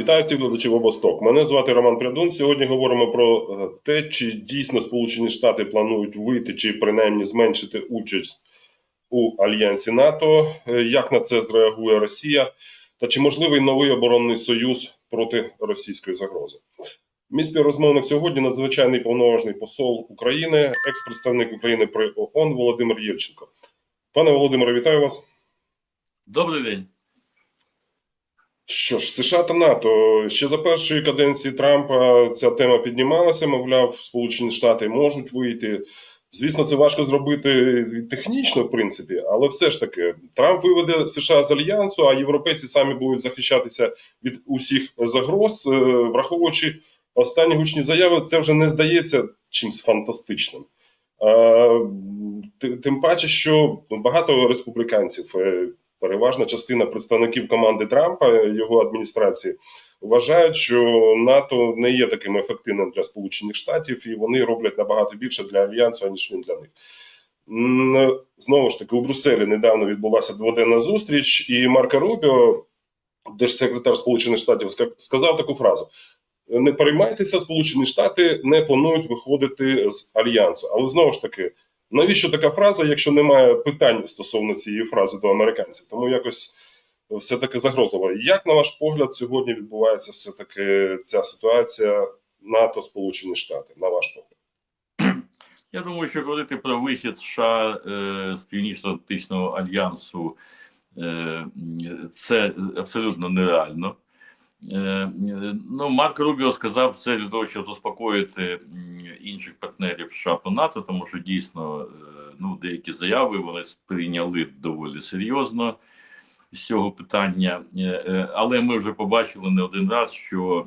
Вітаю глядачів обосток. Мене звати Роман Прядун. Сьогодні говоримо про е, те, чи дійсно Сполучені Штати планують вийти чи принаймні зменшити участь у альянсі НАТО. Е, Як на це зреагує Росія? Та чи можливий новий оборонний союз проти російської загрози? Мій співрозмовник сьогодні надзвичайний повноважний посол України, екс-представник України при ООН Володимир Єльченко. Пане Володимире, вітаю вас. Добрий день. Що ж, США та НАТО ще за першої каденції Трампа ця тема піднімалася. Мовляв, Сполучені Штати можуть вийти. Звісно, це важко зробити технічно, в принципі, але все ж таки Трамп виведе США з альянсу, а європейці самі будуть захищатися від усіх загроз, Е, враховуючи останні гучні заяви, це вже не здається чимось фантастичним. Е, Тим паче, що багато республіканців, е, переважна частина представників команди Трампа, його адміністрації, вважають, що НАТО не є таким ефективним для Сполучених Штатів, і вони роблять набагато більше для альянсу, аніж він для них. Знову ж таки, у Брюсселі недавно відбулася дводенна зустріч, і Марко Рубіо, держсекретар Сполучених Штатів, сказав таку фразу: не переймайтеся, Сполучені Штати не планують виходити з альянсу. Але знову ж таки, навіщо така фраза, якщо немає питань стосовно цієї фрази до американців? Тому якось все таки загрозливо. Як на ваш погляд, сьогодні відбувається все таки ця ситуація НАТО Сполучені Штати? На ваш погляд? Я думаю, що говорити про вихід США е, з Північно-Атлантичного альянсу е, це абсолютно нереально. Е, е, ну, Марк Рубіо сказав це для того, щоб заспокоїти інших партнерів США по НАТО, тому що дійсно е, ну, деякі заяви вони сприйняли доволі серйозно з цього питання. Е, е, Але ми вже побачили не один раз, що,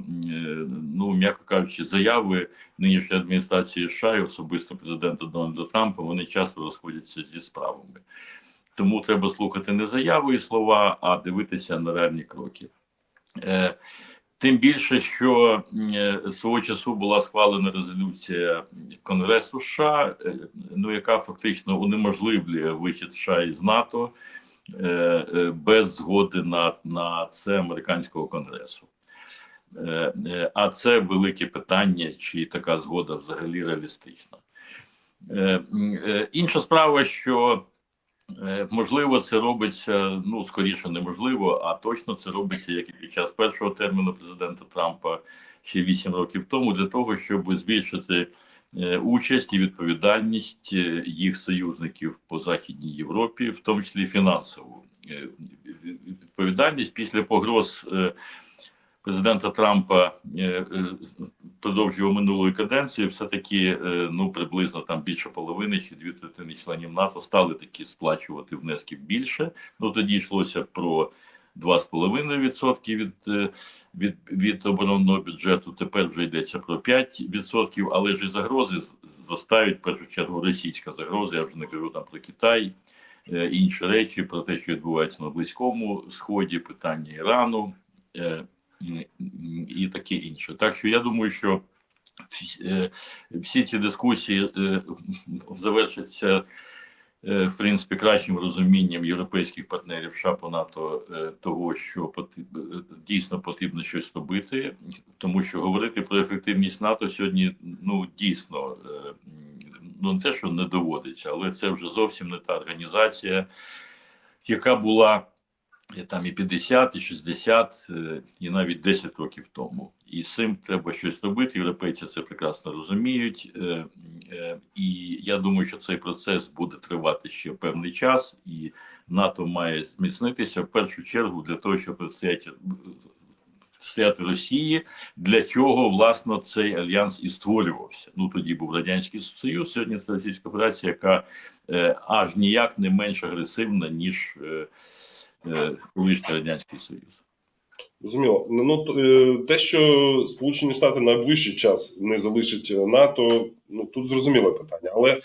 ну, м'яко кажучи, заяви нинішньої адміністрації США і особисто президента Дональда Трампа вони часто розходяться зі справами. Тому треба слухати не заяви і слова, а дивитися на реальні кроки. Тим більше, що е, свого часу була схвалена резолюція Конгресу США, е, ну яка фактично унеможливлює вихід США із НАТО е, без згоди на, на це американського конгресу. А це велике питання, чи така згода взагалі реалістична. Інша справа, що можливо це робиться, ну скоріше неможливо, а точно це робиться як і під час першого терміну президента Трампа ще 8 років тому, для того, щоб збільшити е, участь і відповідальність е, їх союзників по Західній Європі, в тому числі фінансову Е, відповідальність після погроз. Е, президента Трампа е, е, впродовж його минулої каденції, все таки ну приблизно там більше половини чи дві третини членів НАТО стали такі сплачувати внески більше. Ну тоді йшлося про 2,5% від, е, від, від оборонного бюджету. Тепер вже йдеться про 5%, але ж і загрози зростають в першу чергу російська загроза. Я вже не кажу там про Китай. е, Інші речі про те, що відбувається на близькому сході, питання Ірану, е, і- таке інше. Так що я думаю, що всі, ці дискусії е, завершаться е, в принципі кращим розумінням європейських партнерів США НАТО того, що дійсно потрібно щось робити, тому що говорити про ефективність НАТО сьогодні ну дійсно е, ну не те, що не доводиться, але це вже зовсім не та організація, яка була там і 50, і 60, е, і навіть 10 років тому. І з цим треба щось робити. Європейці це прекрасно розуміють. Е, е, І я думаю, що цей процес буде тривати ще певний час, і НАТО має зміцнитися в першу чергу для того, щоб протистояти стояти Росії, для чого власне цей альянс і створювався. Ну тоді був радянський союз. Сьогодні це Російська Федерація, яка е, аж ніяк не менш агресивна ніж е, е, колишній радянський союз. Зрозуміло. Ну е, те, що Сполучені Штати найближчий час не залишить НАТО, ну тут зрозуміле питання, але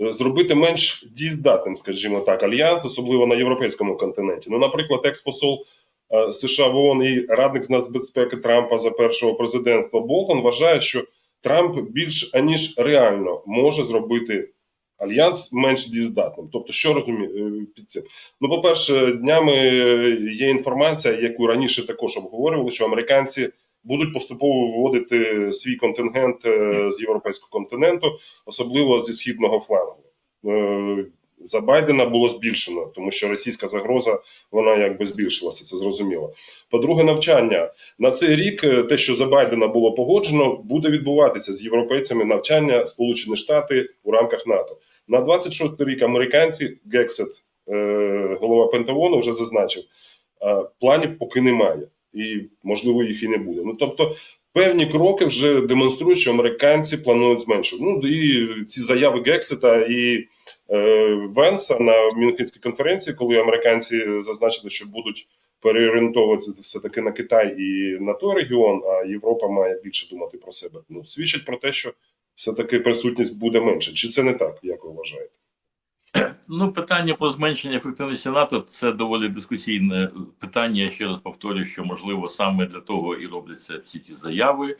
е, зробити менш дієздатним, скажімо так, альянс, особливо на європейському континенті. Ну, наприклад, експосол е, США в ООН і радник з нацбезпеки Трампа за першого президентства Болтон вважає, що Трамп більш аніж реально може зробити альянс менш дієздатним. Тобто, що розумію під цим? Ну, по-перше, днями е, є інформація, яку раніше також обговорювали, що американці будуть поступово виводити свій контингент е, з європейського континенту, особливо зі східного флангу. Е, За Байдена було збільшено, тому що російська загроза вона якби збільшилася, це зрозуміло. По-друге, навчання на цей рік, е, те, що за Байдена було погоджено, буде відбуватися з європейцями навчання Сполучені Штати у рамках НАТО. На 26 рік американці Гексет, е, голова Пентагону, вже зазначив, е, планів поки немає, і можливо їх і не буде. Ну тобто. Певні кроки вже демонструють, що американці планують зменшувати. Ну і ці заяви Гексета і е, Венса на Мюнхенській конференції, коли американці зазначили, що будуть переорієнтовуватися все таки на Китай і на той регіон, а Європа має більше думати про себе. Ну свідчить про те, що все таки присутність буде менше. Чи це не так, як ви вважаєте? Ну, питання про зменшення ефективності НАТО це доволі дискусійне питання. Я ще раз повторюю, що можливо саме для того і робляться всі ці заяви,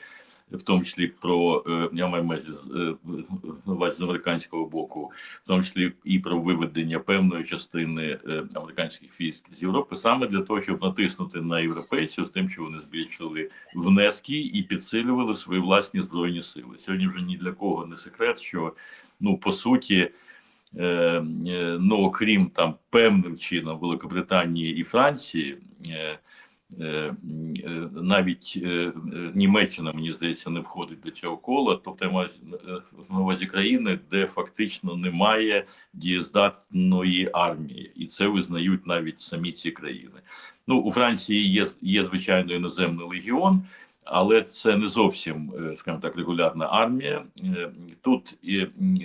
в тому числі про е, я маю з е, з американського боку, в тому числі і про виведення певної частини е, американських військ з Європи, саме для того, щоб натиснути на європейців з тим, що вони збільшили внески і підсилювали свої власні збройні сили. Сьогодні вже ні для кого не секрет, що ну по суті. Ну, окрім там певним чином Великобританії і Франції, навіть е, е, Німеччина, мені здається, не входить до цього кола. Тобто я маю е, на увазі країни, де фактично немає дієздатної армії, і це визнають навіть самі ці країни. Ну у Франції є, є звичайно іноземний легіон. Але це не зовсім, е, скажімо так, регулярна армія. Е, Тут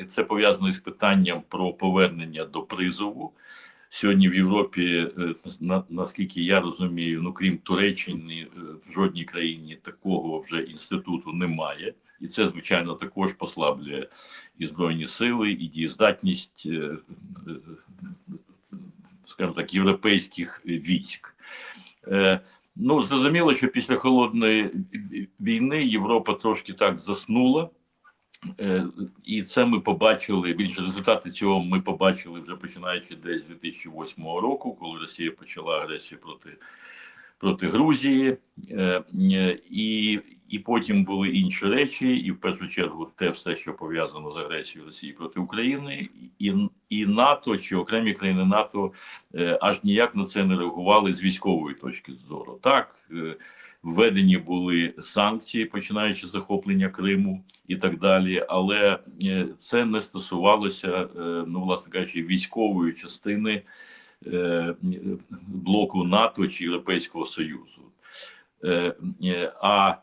це пов'язано із питанням про повернення до призову. Сьогодні в Європі, е, на, наскільки я розумію, ну крім Туреччини, е, в жодній країні такого вже інституту немає, і це звичайно також послаблює і збройні сили, і дієздатність, е, скажімо так, європейських військ. Ну, зрозуміло, що після холодної війни Європа трошки так заснула. Е, І це ми побачили. Більше результати цього ми побачили вже починаючи десь з 2008 року, коли Росія почала агресію проти, проти Грузії, Е, е, і, і потім були інші речі, і в першу чергу те все, що пов'язано з агресією Росії проти України, і, і НАТО чи окремі країни НАТО аж ніяк на це не реагували з військової точки зору. Так, введені були санкції, починаючи захоплення Криму і так далі, але е, це не стосувалося, е, ну власне кажучи, військової частини е, блоку НАТО чи Європейського Союзу. А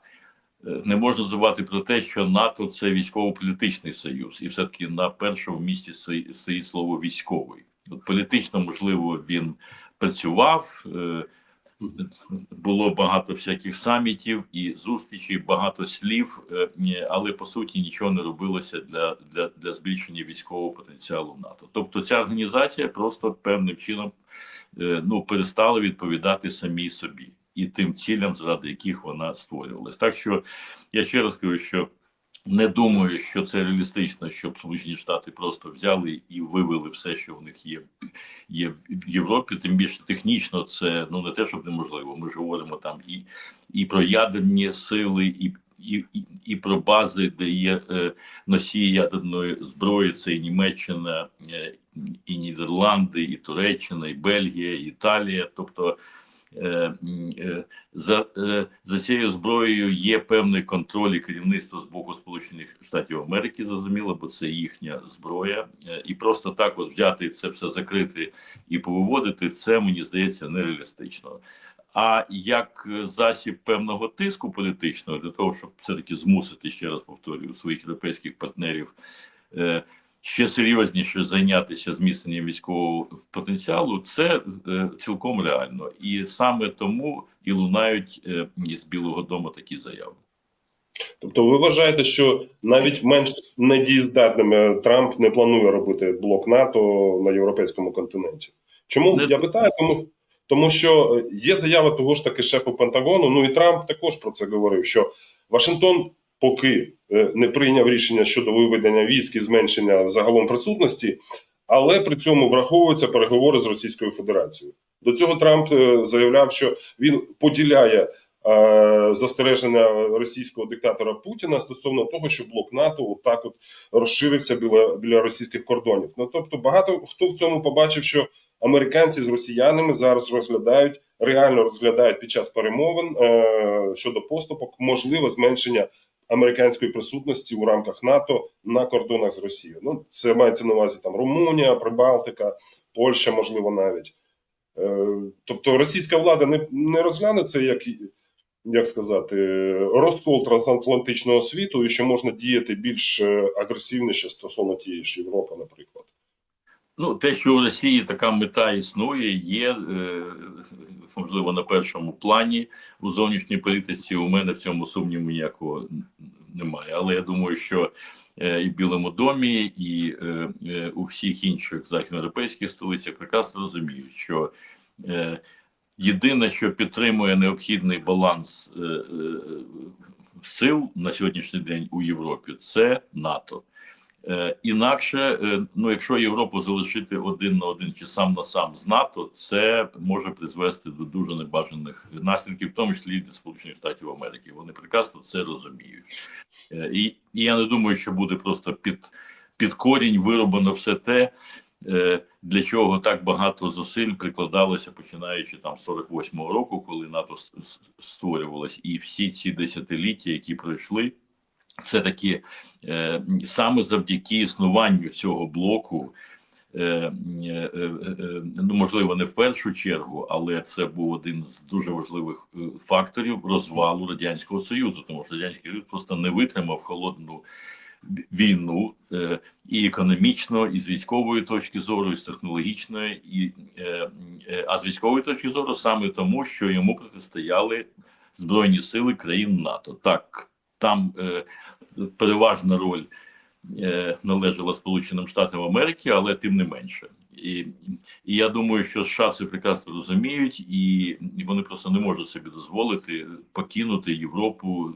не можна забувати про те, що НАТО це військово-політичний союз, і все-таки на першому місці стоїть слово військовий. От політично, можливо, він працював. Було багато всяких самітів і зустрічей, багато слів, е, але по суті нічого не робилося для, для, для збільшення військового потенціалу НАТО. Тобто ця організація просто певним чином е, ну перестала відповідати самій собі і тим цілям, заради яких вона створювалась. Так що я ще раз кажу, що не думаю, що це реалістично, щоб Сполучені Штати просто взяли і вивели все, що в них є, є в Європі. Тим більше технічно це ну не те, щоб неможливо. Ми ж говоримо там і, і про ядерні сили, і, і, і, і про бази, де є е, носії ядерної зброї. Це і Німеччина, е, і Нідерланди, і Туреччина, і Бельгія, і Італія. Тобто за, е, за цією зброєю є певний контроль і керівництво з боку Сполучених Штатів Америки, зрозуміло, бо це їхня зброя, Е, і просто так от взяти це все закрити і повиводити, це мені здається нереалістично. А як е, засіб певного тиску політичного для того, щоб все таки змусити ще раз повторюю своїх європейських партнерів. Ще серйозніше зайнятися зміцненням військового потенціалу, це е, цілком реально, і саме тому і лунають е, із Білого Дому такі заяви. Тобто, ви вважаєте, що навіть менш недієздатними Трамп не планує робити блок НАТО на європейському континенті? Чому Не- я питаю? Тому, тому що є заява того ж таки шефу Пентагону. Ну і Трамп також про це говорив. Що Вашингтон поки е, не прийняв рішення щодо виведення військ і зменшення загалом присутності, але при цьому враховуються переговори з Російською Федерацією. До цього Трамп е, заявляв, що він поділяє е, застереження російського диктатора Путіна стосовно того, що блок НАТО так от розширився біля, біля російських кордонів. Ну тобто, багато хто в цьому побачив, що американці з росіянами зараз розглядають реально розглядають під час перемовин е, щодо поступок можливе зменшення американської присутності у рамках НАТО на кордонах з Росією. Ну це мається на увазі там Румунія, Прибалтика, Польща, можливо, навіть. Е, тобто російська влада не, не розгляне це як, як сказати, розкол трансатлантичного світу, і що можна діяти більш е, агресивніше стосовно тієї ж Європи, наприклад. Ну, те, що у Росії така мета існує, є е, можливо на першому плані у зовнішній політиці. У мене в цьому сумніву ніякого немає. Але я думаю, що е, і в Білому домі, і е, у всіх інших західноєвропейських столицях прекрасно розуміють, що єдине, що підтримує необхідний баланс сил на сьогоднішній день у Європі, це НАТО. Е, інакше, е, ну якщо Європу залишити один на один чи сам на сам з НАТО, це може призвести до дуже небажаних наслідків, в тому числі для Сполучених Штатів Америки. Вони прекрасно це розуміють, Е, і, і я не думаю, що буде просто під, під корінь вироблено все те, для чого так багато зусиль прикладалося, починаючи там з 48-го року, коли НАТО створювалось, і всі ці десятиліття, які пройшли все-таки е, саме завдяки існуванню цього блоку, е, е, е, ну можливо, не в першу чергу, але це був один з дуже важливих факторів розвалу радянського союзу, тому що радянський союз просто не витримав холодну війну і економічно, і з військової точки зору, і з технологічної, і а з військової точки зору саме тому, що йому протистояли збройні сили країн НАТО. Так там е, переважна роль е, належала Сполученим Штатам Америки, але тим не менше. І, і я думаю, що США це прекрасно розуміють, і, і вони просто не можуть собі дозволити покинути Європу. е,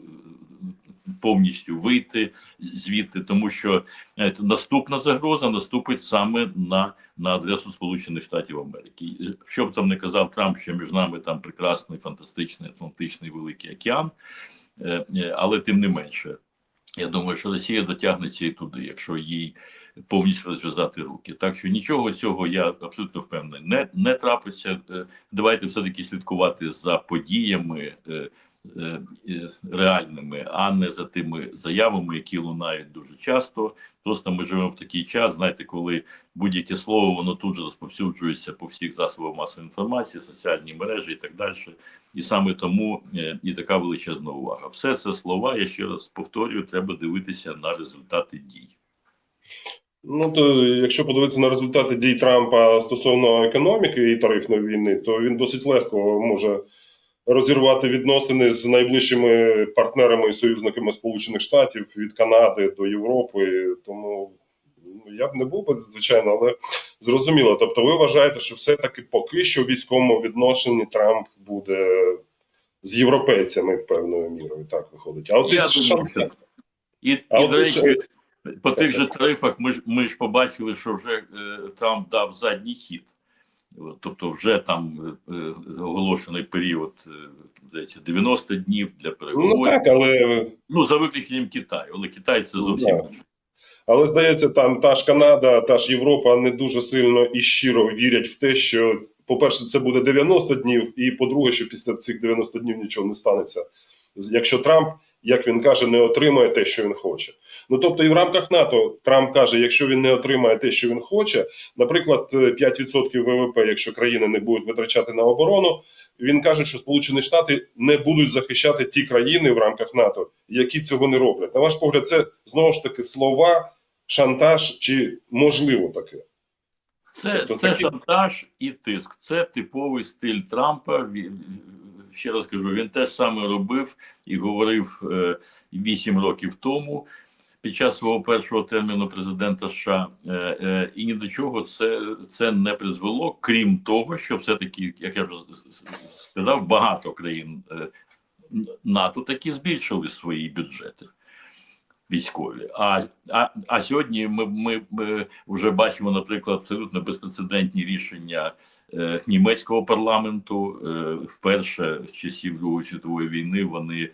Повністю вийти звідти, тому що наступна загроза наступить саме на, на адресу Сполучених Штатів Америки. Що б там не казав Трамп, що між нами там прекрасний, фантастичний Атлантичний Великий океан, Е, е, але тим не менше, я думаю, що Росія дотягнеться і туди, якщо їй повністю розв'язати руки. Так що нічого цього я абсолютно впевнений не, не трапиться. Е, Давайте все-таки слідкувати за подіями. Е, Реальними, а не за тими заявами, які лунають дуже часто. Просто ми живемо в такий час, знаєте, коли будь-яке слово воно тут же розповсюджується по всіх засобах масової інформації, соціальні мережі і так далі. І саме тому е, і така величезна увага. Все це слова. Я ще раз повторюю, треба дивитися на результати дій. Ну то якщо подивитися на результати дій Трампа стосовно економіки і тарифної війни, то він досить легко може розірвати відносини з найближчими партнерами і союзниками Сполучених Штатів від Канади до Європи. Тому ну, я б не був би звичайно, але зрозуміло. Тобто, ви вважаєте, що все-таки поки що в військовому відношенні Трамп буде з європейцями певною мірою. Так виходить. А Я думаю, І, А і до речі, по тих же тарифах ми ж ми ж побачили, що вже е, Трамп дав задній хід. Тобто, вже там е, е, оголошений період, е, здається, 90 днів для Ну переговорів. так, але Ну, за виключенням Китаю, але Китай це Ну, зовсім інше. Але здається, там та ж Канада, та ж Європа не дуже сильно і щиро вірять в те, що, по-перше, це буде 90 днів, і по-друге, що після цих 90 днів нічого не станеться. Якщо Трамп, як він каже, не отримає те, що він хоче. Ну тобто, і в рамках НАТО Трамп каже, якщо він не отримає те, що він хоче, наприклад, 5% ВВП, якщо країни не будуть витрачати на оборону, він каже, що Сполучені Штати не будуть захищати ті країни в рамках НАТО, які цього не роблять. На ваш погляд, це знову ж таки слова, шантаж чи можливо таке? Це, Тобто це такі- шантаж і тиск. Це типовий стиль Трампа. Ще раз кажу, він теж саме робив і говорив вісім 8 років тому під час свого першого терміну президента США. Е, е, і ні до чого це, це не призвело, крім того, що все-таки, як я вже сказав, багато країн е, НАТО таки збільшили свої бюджети. Військові. А, а, а сьогодні ми, ми, ми вже бачимо, наприклад, абсолютно безпрецедентні рішення е, німецького парламенту. Е, вперше з часів Другої світової війни вони е,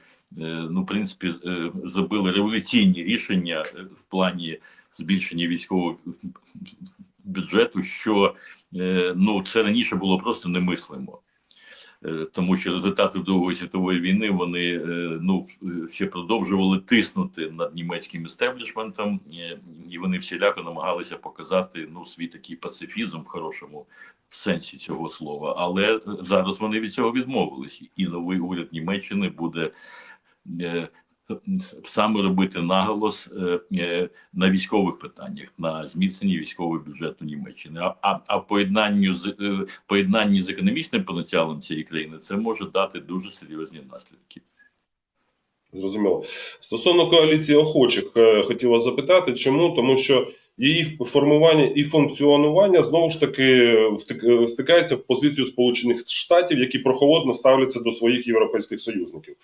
ну, в принципі, е, зробили революційні рішення е, в плані збільшення військового бюджету, що е, ну це раніше було просто немислимо. Е, Тому що результати Другої світової війни вони е, ну ще продовжували тиснути над німецьким істеблішментом, і вони всіляко намагалися показати ну свій такий пацифізм в хорошому сенсі цього слова. Але е, зараз вони від цього відмовились, і новий уряд Німеччини буде саме робити наголос е, е, на військових питаннях, на зміцненні військового бюджету Німеччини. А, а, а в поєднанні з е, поєднанні з економічним потенціалом цієї країни це може дати дуже серйозні наслідки. Зрозуміло. Стосовно коаліції охочих, хотів вас запитати, чому? Тому що її формування і функціонування знову ж таки стикається в позицію Сполучених Штатів, які прохолодно ставляться до своїх європейських союзників.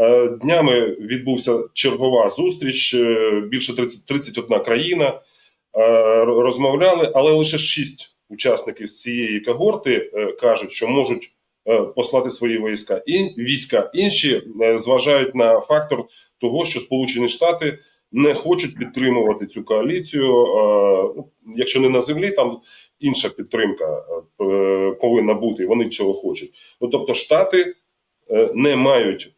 Е, Днями відбувся чергова зустріч. е, Більше 30, 31 країна е, розмовляли, але лише шість учасників з цієї когорти кажуть, що можуть послати свої війська. І війська інші зважають на фактор того, що Сполучені Штати не хочуть підтримувати цю коаліцію. Ну, Якщо не на землі, там інша підтримка повинна бути. Вони цього хочуть. Ну тобто, штати не мають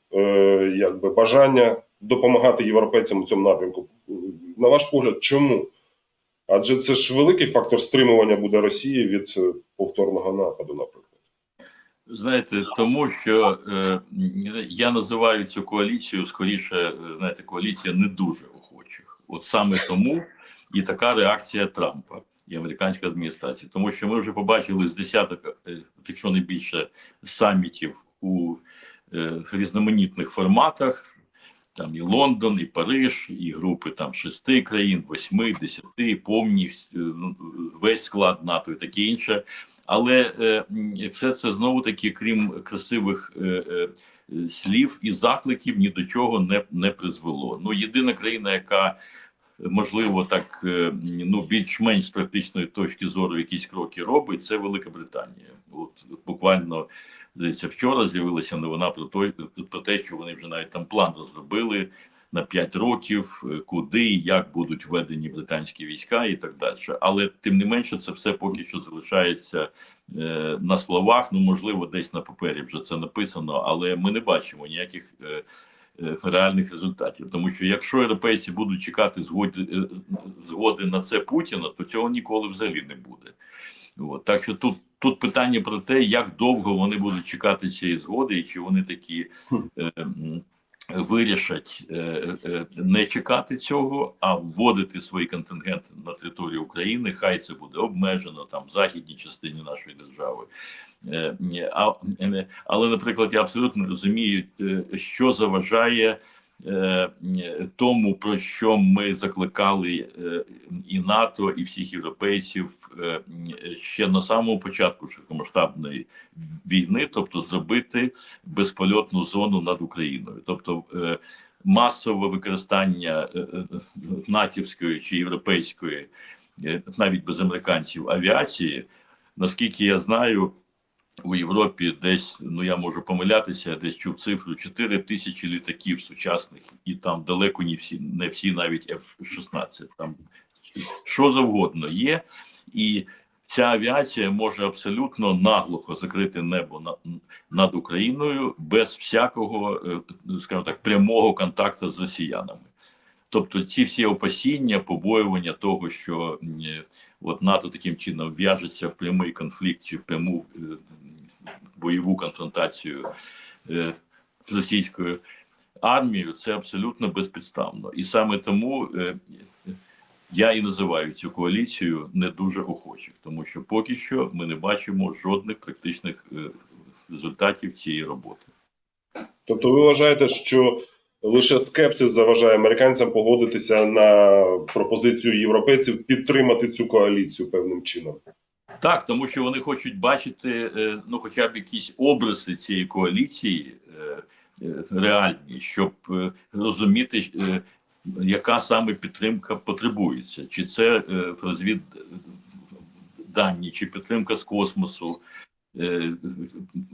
якби бажання допомагати європейцям у цьому напрямку. На ваш погляд, чому? Адже це ж великий фактор стримування буде Росії від е, повторного нападу, наприклад. Знаєте, тому що е, я називаю цю коаліцію скоріше, е, знаєте, коаліція не дуже охочих. От саме тому і така реакція Трампа і американської адміністрації, тому що ми вже побачили з десяток, е, якщо не більше, самітів у е, різноманітних форматах. Там і Лондон, і Париж, і групи там шести країн, восьми, десяти, повністю ну, весь склад НАТО і таке інше. Але е, все це знову таки, крім красивих е, е, е, слів і закликів, ні до чого не, не призвело. Ну, єдина країна, яка можливо так е, ну більш-менш практичної точки зору якісь кроки робить, це Велика Британія. От буквально здається, вчора з'явилася новина про той про те, що вони вже навіть там план розробили на 5 років, е, куди і як будуть введені британські війська і так далі. Але тим не менше, це все поки що залишається е, на словах. Ну можливо, десь на папері вже це написано, але ми не бачимо ніяких. Е, Реальних результатів, тому що якщо європейці будуть чекати згоди, е, згоди на це Путіна, то цього ніколи взагалі не буде. От. Так що тут тут питання про те, як довго вони будуть чекати цієї згоди, і чи вони такі е, вирішать е, е, не чекати цього, а вводити свої контингенти на територію України. Хай це буде обмежено там в західній частині нашої держави. Е, але, наприклад, я абсолютно розумію, що заважає. Е, Тому про що ми закликали е, і НАТО, і всіх європейців е, ще на самому початку широкомасштабної війни, тобто зробити безпольотну зону над Україною, тобто масове використання натівської чи європейської, навіть без американців, авіації, наскільки я знаю. У Європі десь, ну я можу помилятися, десь чув цифру 4 тисячі літаків сучасних, і там далеко не всі, не всі навіть F-16. Там що завгодно є, і ця авіація може абсолютно наглухо закрити небо на, над Україною без всякого, е, скажімо так, прямого контакту з росіянами. Тобто ці всі опасіння, побоювання того, що е, от НАТО таким чином в'яжеться в прямий конфлікт чи в пряму е, бойову конфронтацію з російською армією, це абсолютно безпідставно. І саме тому е, я і називаю цю коаліцію не дуже охочих, тому що поки що ми не бачимо жодних практичних е, результатів цієї роботи. Тобто, ви вважаєте, що лише скепсис заважає американцям погодитися на пропозицію європейців підтримати цю коаліцію певним чином? Так, тому що вони хочуть бачити е, ну, хоча б якісь обриси цієї коаліції е, е, реальні, щоб розуміти, яка саме підтримка потребується, чи це е, розвіддані, чи підтримка з космосу,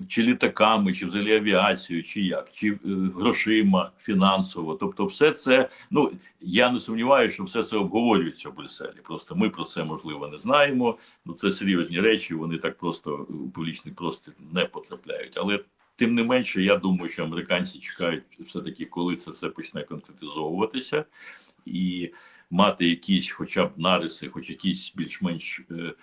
чи літаками, чи взагалі авіацією, чи як, чи е, грошима фінансово. Тобто, все це ну я не сумніваюся, що все це обговорюється в Брюсселі. Просто ми про це можливо не знаємо. Ну це серйозні речі. Вони так просто у публічний простір не потрапляють. Але тим не менше, я думаю, що американці чекають все таки, коли це все почне конкретизовуватися, і мати якісь, хоча б нариси, хоч якийсь більш-менш е,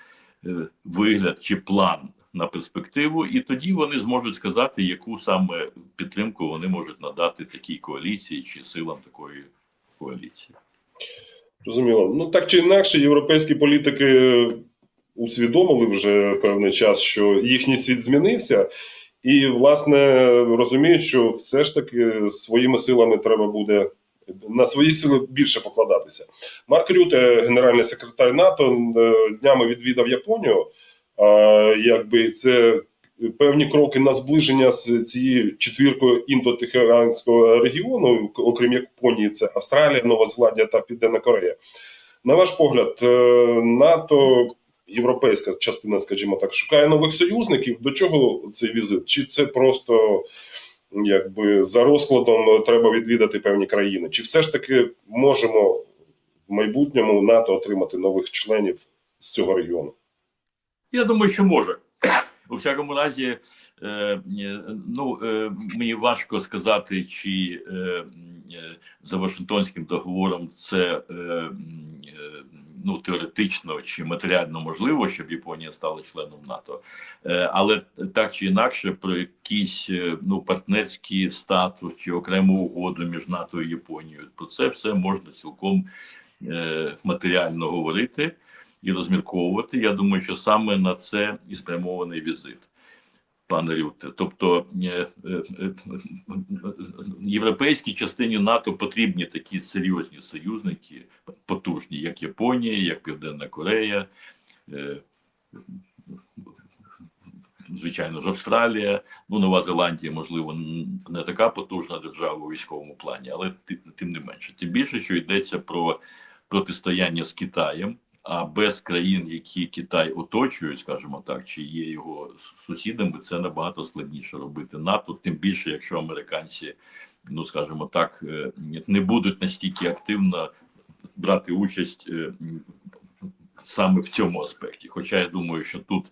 е, вигляд чи план на перспективу, і тоді вони зможуть сказати, яку саме підтримку вони можуть надати такій коаліції чи силам такої коаліції. Розуміло. Ну так чи інакше, європейські політики усвідомили вже певний час, що їхній світ змінився, і, власне, розуміють, що все ж таки своїми силами треба буде на свої сили більше покладатися. Марк Рюте, генеральний секретар НАТО, е, днями відвідав Японію. Якби це певні кроки на зближення з цією четвіркою індотихоокеанського регіону, окрім Японії, це Австралія, Нова Зеландія та Південна Корея. На ваш погляд, е, НАТО, європейська частина, скажімо так, шукає нових союзників. До чого цей візит? Чи це просто якби за розкладом треба відвідати певні країни? Чи все ж таки можемо в майбутньому НАТО отримати нових членів з цього регіону? Я думаю, що може. У всякому разі, е, е, ну е, мені важко сказати, чи е, е, за Вашингтонським договором це е, е, ну теоретично чи матеріально можливо, щоб Японія стала членом НАТО, е, але так чи інакше, про якийсь ну партнерський статус чи окрему угоду між НАТО і Японією, про це все можна цілком е, матеріально говорити і розмірковувати. Я думаю, що саме на це і спрямований візит, пане Рюте. Тобто е, е, е, європейській частині НАТО потрібні такі серйозні союзники, потужні, як Японія, як Південна Корея. Звичайно ж, Австралія, ну Нова Зеландія, можливо, не така потужна держава у військовому плані, але тим не менше. Тим більше, що йдеться про протистояння з Китаєм, а без країн, які Китай оточують, скажімо так, чи є його сусідами, це набагато складніше робити НАТО. Тим більше, якщо американці, ну скажімо так, е, не будуть настільки активно брати участь е, саме в цьому аспекті. Хоча я думаю, що тут,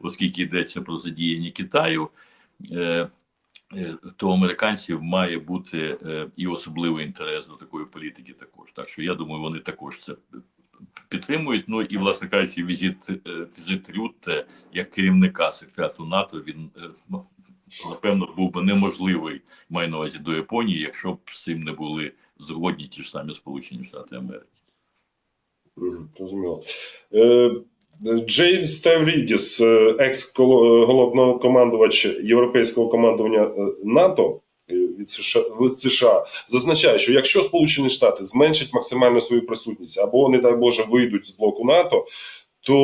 оскільки йдеться про задіяння Китаю. е, То американців має бути і особливий інтерес до такої політики, також так що я думаю, вони також це підтримують. Ну і власне кажучи, візит е, візит Рютте як керівника секрету НАТО. Він е, ну напевно був би неможливий маю на увазі до Японії, якщо б з цим не були згодні ті ж самі Сполучені Штати Америки. Мгм, Зрозуміло. Е, Джеймс Таврідіс, е, екс-головнокомандувач Європейського командування НАТО від США, від США, зазначає, що якщо Сполучені Штати зменшать максимально свою присутність або, не дай Боже, вийдуть з блоку НАТО, то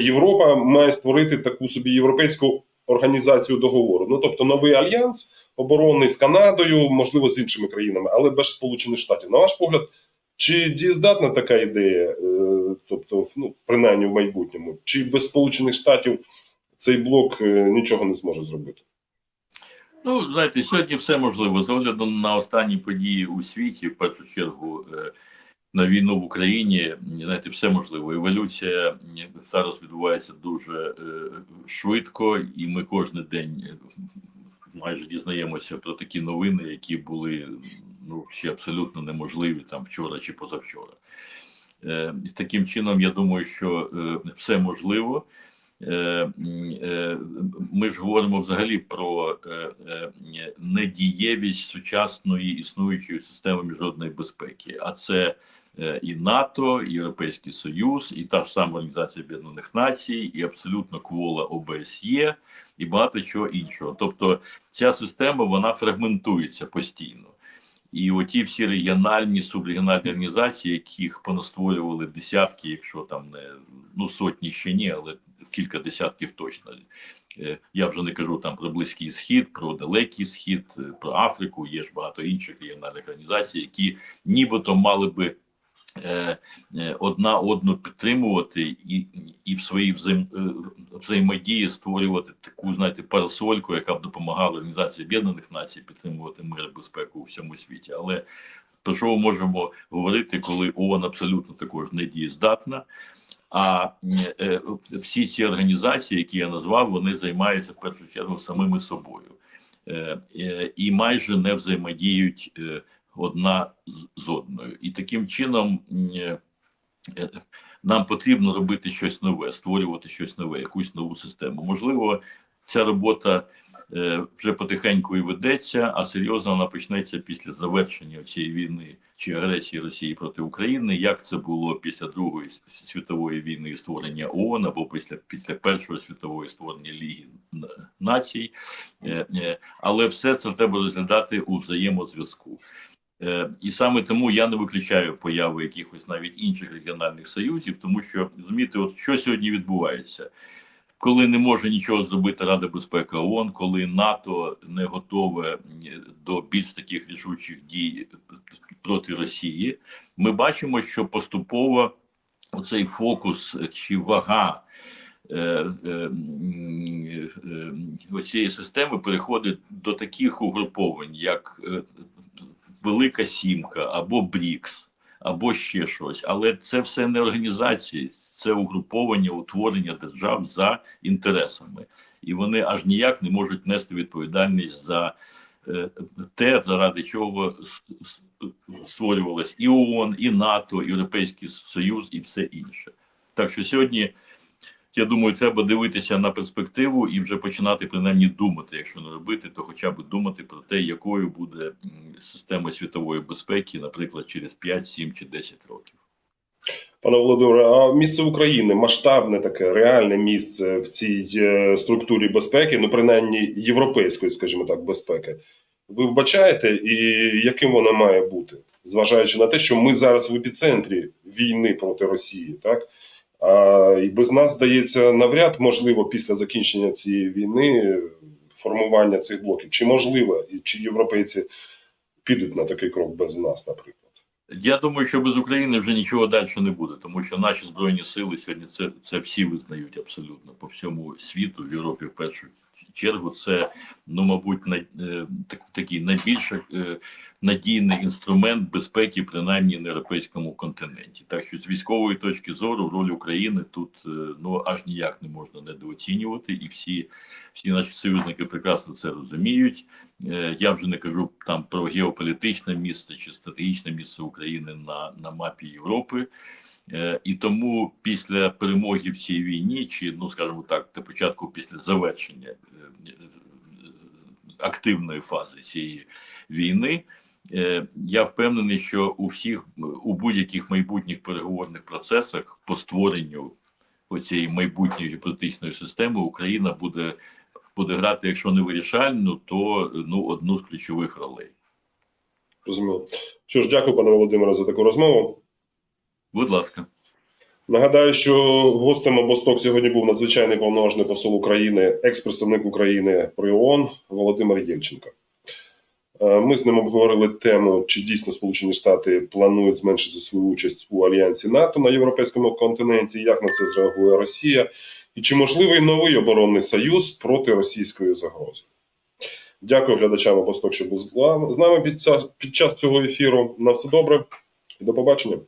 Європа має створити таку собі європейську організацію договору. Ну тобто новий альянс оборонний з Канадою, можливо, з іншими країнами, але без Сполучених Штатів. На ваш погляд, чи дієздатна така ідея, е, тобто, ну, принаймні в майбутньому, чи без Сполучених Штатів цей блок е, нічого не зможе зробити? Ну, знаєте, сьогодні все можливо. З огляду на останні події у світі, в першу чергу, е, на війну в Україні, знаєте, все можливо. Еволюція е, зараз відбувається дуже е, швидко, і ми кожен день майже дізнаємося про такі новини, які були ну, ще абсолютно неможливі там вчора чи позавчора. Таким чином, я думаю, що все можливо. Е, е, Ми ж говоримо взагалі про е, недієвість сучасної існуючої системи міжнародної безпеки, а це і НАТО, і Європейський Союз, і та ж сама Організація Об'єднаних Націй, і абсолютно квола ОБСЄ, і багато чого іншого. Тобто ця система вона фрагментується постійно. І оті всі регіональні субрегіональні організації, яких понастворювали десятки, якщо там не ну сотні ще ні, але кілька десятків точно Е, Я вже не кажу там про Близький Схід, про Далекий Схід, е, про Африку. Є ж багато інших регіональних організацій, які нібито мали би е, одна одну підтримувати і, і в своїй взаєм, взаємодії створювати таку, знаєте, парасольку, яка б допомагала Організації Об'єднаних Націй підтримувати мир і безпеку у всьому світі. Але про що ми можемо говорити, коли ООН абсолютно також не дієздатна? А е, всі ці організації, які я назвав, вони займаються в першу чергу самими собою е, е, і майже не взаємодіють одна з- одною. І таким чином нам потрібно робити щось нове, створювати щось нове, якусь нову систему. Можливо, ця робота вже потихеньку і ведеться, а серйозно вона почнеться після завершення цієї війни чи агресії Росії проти України, як це було після Другої світової війни і створення ООН або після, після Першої світової створення Ліги Націй. Е, е, Але все це треба розглядати у взаємозв'язку. Е, І саме тому я не виключаю появи якихось навіть інших регіональних союзів, тому що розумієте, от що сьогодні відбувається, коли не може нічого зробити Рада безпеки ООН, коли НАТО не готове до більш таких рішучих дій проти Росії, ми бачимо, що поступово оцей фокус чи вага. е, е, е, Оцієї системи переходить до таких угруповань, як Велика Сімка або БРІКС, або ще щось. Але це все не організації, це угруповання, утворення держав за інтересами, і вони аж ніяк не можуть нести відповідальність за е, те, заради чого створювалось і ООН, і НАТО, і Європейський Союз, і все інше. Так що сьогодні. Я думаю, треба дивитися на перспективу і вже починати принаймні думати, якщо не робити, то хоча б думати про те, якою буде система світової безпеки, наприклад, через 5, 7 чи 10 років. Пане Володимире, а місце України масштабне таке реальне місце в цій е, структурі безпеки, ну принаймні європейської, скажімо так, безпеки. Ви вбачаєте, і яким воно має бути, зважаючи на те, що ми зараз в епіцентрі війни проти Росії, так? І без нас здається, навряд можливо після закінчення цієї війни е, формування цих блоків. Чи можливо, і чи європейці підуть на такий крок без нас, наприклад? Я думаю, що без України вже нічого далі не буде, тому що наші збройні сили сьогодні це, це всі визнають абсолютно по всьому світу, в Європі в першу чергу. Це ну, мабуть, най, е, так, такий найбільш е, надійний інструмент безпеки, принаймні на європейському континенті. Так що з військової точки зору роль України тут е, ну аж ніяк не можна недооцінювати, і всі, всі наші союзники прекрасно це розуміють. Я вже не кажу там про геополітичне місце чи стратегічне місце України на, на мапі Європи. Е, І тому після перемоги в цій війні, чи ну скажімо так, до початку після завершення е, е, активної фази цієї війни, я впевнений, що у всіх у будь-яких майбутніх переговорних процесах по створенню оцієї майбутньої гіпотетичної системи Україна буде буде грати, якщо не вирішальну, то ну одну з ключових ролей. Розуміло. Що ж, дякую, пане Володимире, за таку розмову. Будь ласка. Нагадаю, що гостем обосток сьогодні був надзвичайний повноважний посол України, екс-представник України при ООН Володимир Єльченко. Е, Ми з ним обговорили тему, чи дійсно Сполучені Штати планують зменшити свою участь у альянсі НАТО на європейському континенті, як на це зреагує Росія, і чи можливий новий оборонний союз проти російської загрози. Дякую глядачам обосток, що були з нами під час цього ефіру. На все добре і до побачення.